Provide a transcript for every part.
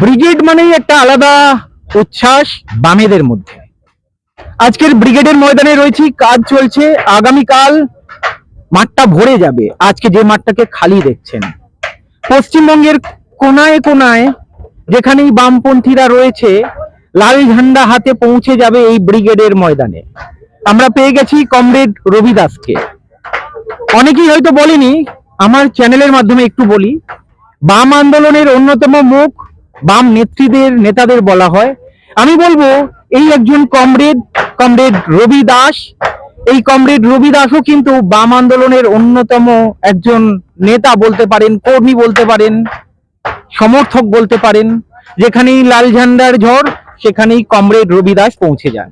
Brigade মানেই একটা আলাদা উচ্ছ্বাস বামেদের মধ্যে। আজকের ব্রিগেডের ময়দানে রয়েছি, কাজ চলছে, আগামীকাল মাঠটা ভরে যাবে। আজকে যে মাঠটাকে খালি দেখছেন, পশ্চিমবঙ্গের কোনায় কোনায় যেখানেই বামপন্থীরা রয়েছে, লাল ঝান্ডা হাতে পৌঁছে যাবে এই ব্রিগেডের ময়দানে। আমরা পেয়ে গেছি কমরেড রবি দাসকে অনেকেই হয়তো বলেনি, আমার চ্যানেলের মাধ্যমে একটু বলি, বাম আন্দোলনের অন্যতম মুখ বাম নেত্রীদের নেতাদের বলা হয়। আমি বলব এই একজন কমরেড কমরেড রবি দাস এই কমরেড রবি দাসও কিন্তু বাম আন্দোলনের অন্যতম একজন নেতা বলতে পারেন কর্মী বলতে পারেন সমর্থক বলতে পারেন। যেখানেই লাল ঝান্ডার ঝড় সেখানেই কমরেড রবি দাস পৌঁছে যান।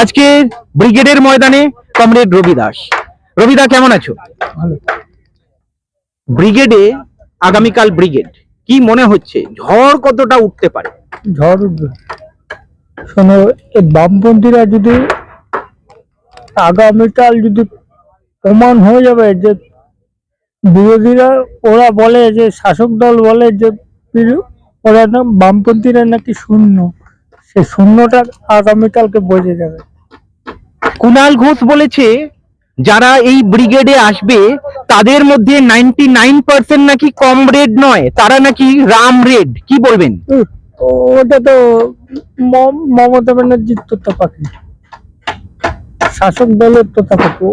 আজকে ব্রিগেডের ময়দানে কমরেড রবি দাস। রবিদা কেমন আছো? ব্রিগেডে আগামীকাল ব্রিগেড। কি মনে হচ্ছে? ঝড় কতটা উঠতে পারে? ঝড় উঠবে। শোনো এই বামপন্থীরা যদি আগামীকাল যদি প্রমাণ হয়ে যাবে যে বিরোধীরা ওরা বলে যে শাসক দল বলে যে ওরা না বামপন্থীরা নাকি শূন্য। সে শূন্যটা আগামীকালকে বোঝা যাবে। কুনাল ঘোষ বলেছে যারা এই ব্রিগেডে আসবে তাদের মধ্যে নাইনটি নাইন পার্সেন্ট নাকি কম রেড নয় তারা নাকি রাম রেড কি বলবেন? ওটা তো মম- মমতা ব্যানার্জির তোতা পাখি। শাসক দলের তোতা পাখি।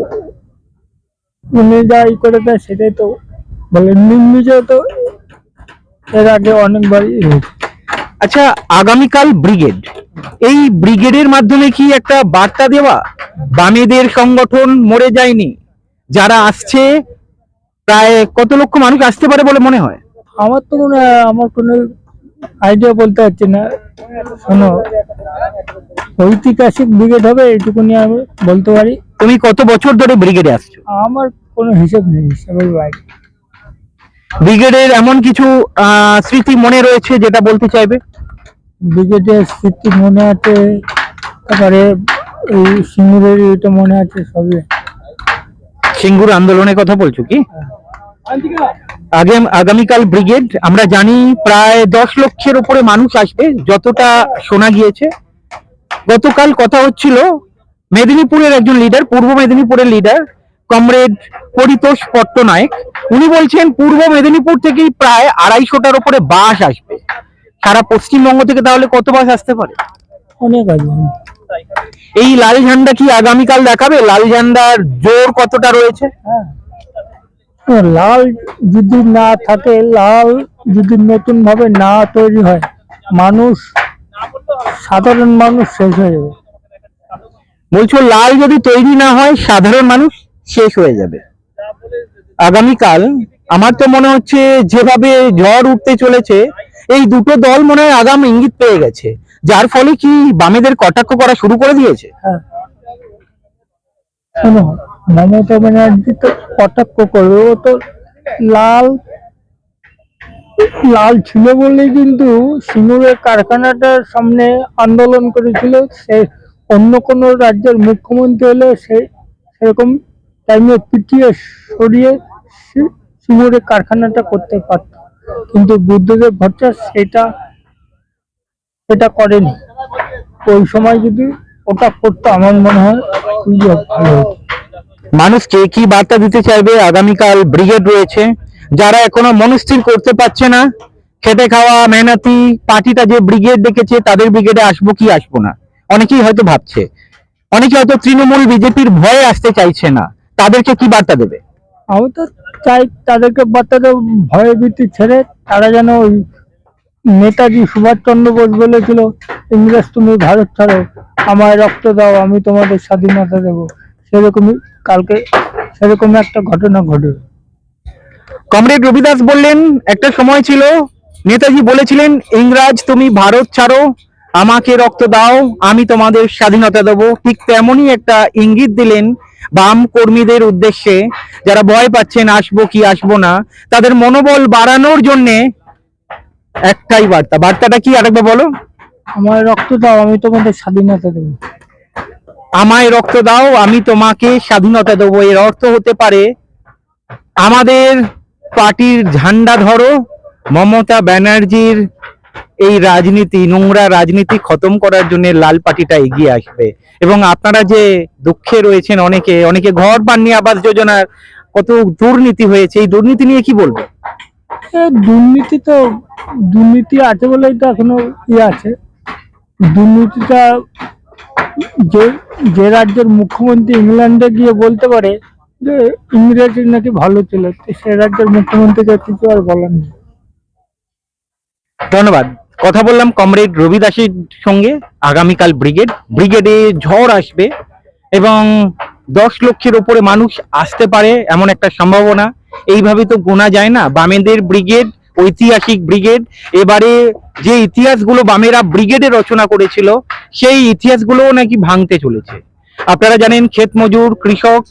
উনি যা ই করে দেয় সেটাই তো বলে। নিজে তো এর আগে অনেকবারই আচ্ছা আগামীকাল ব্রিগেড এই ব্রিগেডের মাধ্যমে কি একটা বার্তা দেওয়া? বামেদের সংগঠন মরে যায়নি। যারা আসছে প্রায় কত লক্ষ মানুষ আসতে পারে বলে মনে হয়? আমার তো মনে হয় আমার কোনো আইডিয়া বলতে পারছি না। শোনো ঐতিহাসিক ব্রিগেড হবে এইটুকুনি আমি বলতে পারি। তুমি কত বছর ধরে ব্রিগেডে আসছো? আমার কোনো হিসেব নেই হিসেবের বাইরে। ব্রিগেডের এমন কিছু আহ, স্মৃতি মনে রয়েছে যেটা বলতে চাইবে? ব্রিগেডের স্মৃতি মনে আছে তারপরে এই সিঙ্গুরের এটা মনে আছে সবই সিঙ্গুর আন্দোলনের কথা বলছো কি? আগে আগামীকাল ব্রিগেড আমরা জানি প্রায় দশ লক্ষের উপরে মানুষ আসবে যতটা শোনা গিয়েছে। গতকাল কথা হচ্ছিল মেদিনীপুরের একজন লিডার পূর্ব মেদিনীপুরের লিডার কমরেড পরিতোষ পট্টনায়ক। উনি বলছেন পূর্ব মেদিনীপুর থেকেই প্রায় আড়াইশোটার উপরে বাস আসবে। সারা পশ্চিমবঙ্গ থেকে তাহলে কত বাস আসতে পারে? অনেক অনেক। এই লাল ঝান্ডা কি আগামীকাল দেখাবে? লাল ঝান্ডার জোর কতটা রয়েছে? হ্যাঁ। লাল যদি না থাকে লাল যদি নতুন ভাবে না তৈরি হয় মানুষ সাধারণ মানুষ শেষ হয়ে যাবে। বলছো লাল যদি তৈরি না হয় সাধারণ মানুষ শেষ হয়ে যাবে। আগামীকাল আমার তো মনে হচ্ছে যেভাবে ঝড় উঠতে চলেছে, এই দুটো দল মনে হয় আগাম ইঙ্গিত পেয়ে গেছে। যার ফলে কি বামেদের কটাক্ষ করা শুরু করে দিয়েছে? মমতা ব্যানার্জি তো কটাক্ষ করবে, ও তো লাল লাল ছিল বলেই কিন্তু সিঙ্গুরের কারখানাটার সামনে আন্দোলন করেছিল, সে অন্য কোনো রাজ্যের মুখ্যমন্ত্রী হলে সে সেরকম টাইমে পিটিয়ে সরিয়ে সিঙ্গুরের কারখানাটা করতে পারত। কিন্তু বুদ্ধদেব ভট্টাচার্য সেটা সেটা করেনি। ওই সময় যদি ওটা করতো আমার মনে হয় খুবই ভালো হতো। মানুষকে কি বার্তা দিতে চাইবে? আগামীকাল ব্রিগেড রয়েছে। যারা এখনও মনস্থির করতে পারছে না খেটে খাওয়া মেহনতি পার্টিটা যে ব্রিগেড ডেকেছে তাদের ব্রিগেডে আসব কি আসব না? অনেকেই হয়তো ভাবছে। অনেকে হয়তো তৃণমূল বিজেপির ভয়ে আসতে চাইছে না। তাদেরকে কি বার্তা দেবে? আমি তো চাই তাদেরকে বার্তাতে ভয় ভীতি ছেড়ে তারা যেন ওই নেতাজি সুভাষচন্দ্র বোস বলেছিল, ইংরেজ তুমি ভারত ছাড়ো, আমায় রক্ত দাও, আমি তোমাদের স্বাধীনতা দেবো। সেরকমই কালকে সেরকম একটা ঘটনা ঘটবে কমরেড রবিদাস বললেন, একটা সময় ছিল, নেতাজি বলেছিলেন, ইংরাজ তুমি ভারত ছাড়ো, আমাকে রক্ত দাও, আমি তোমাদের স্বাধীনতা দেবো। ঠিক তেমনই একটা ইঙ্গিত দিলেন বাম কর্মীদের উদ্দেশ্যে যারা ভয় পাচ্ছেন আসব কি আসব না তাদের মনোবল বাড়ানোর জন্যে একটাই বার্তা। বার্তাটা কি আরেকবার বলো? আমায় রক্ত দাও আমি তোমাদের স্বাধীনতা দেবো। আমায় রক্ত দাও আমি তোমাকে স্বাধীনতা দেবো। এর অর্থ হতে পারে আমাদের পার্টির ঝান্ডা ধরো মমতা ব্যানার্জির এই রাজনীতি নোংরা রাজনীতি খতম করার জন্য লাল পার্টিটা এগিয়ে আসবে। এবং আপনারা যে দুঃখে রয়েছেন অনেকে অনেকে ঘর পাননি আবাস যোজনার কত দুর্নীতি হয়েছে এই দুর্নীতি নিয়ে কি বলব দুর্নীতি তো দুর্নীতি আছে বলেই তো এখনও ইয়ে আছে। দুর্নীতিটা যে যে রাজ্যের মুখ্যমন্ত্রী ইংল্যান্ডে গিয়ে বলতে পারে যে ইংরেজি নাকি ভালো ছিল সে রাজ্যের মুখ্যমন্ত্রীকে কিছু আর বলার নেই। ধন্যবাদ। কথা বললাম কমরেড রবি দাসের সঙ্গে, আগামীকাল ব্রিগেড। ব্রিগেডে ঝড় আসবে এবং দশ লক্ষের উপরে মানুষ আসতে পারে এমন একটা সম্ভাবনা। এইভাবে তো গোনা যায় না। বামেদের ব্রিগেড, ঐতিহাসিক ব্রিগেড, এবারে যে ইতিহাসগুলো বামেরা ব্রিগেডে রচনা করেছিল, সেই ইতিহাসগুলো নাকি ভাঙতে চলেছে। আপনারা জানেন ক্ষেত মজুর কৃষক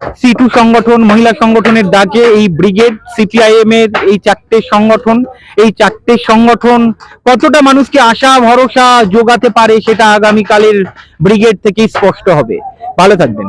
সিটু সংগঠন, মহিলা সংগঠনের ডাকে এই ব্রিগেড সিপিআইএম এর এই চারটে সংগঠন। এই চারটে সংগঠন কতটা মানুষকে আশা, ভরসা যোগাতে পারে সেটা আগামীকালের ব্রিগেড থেকেই স্পষ্ট হবে। ভালো থাকবেন।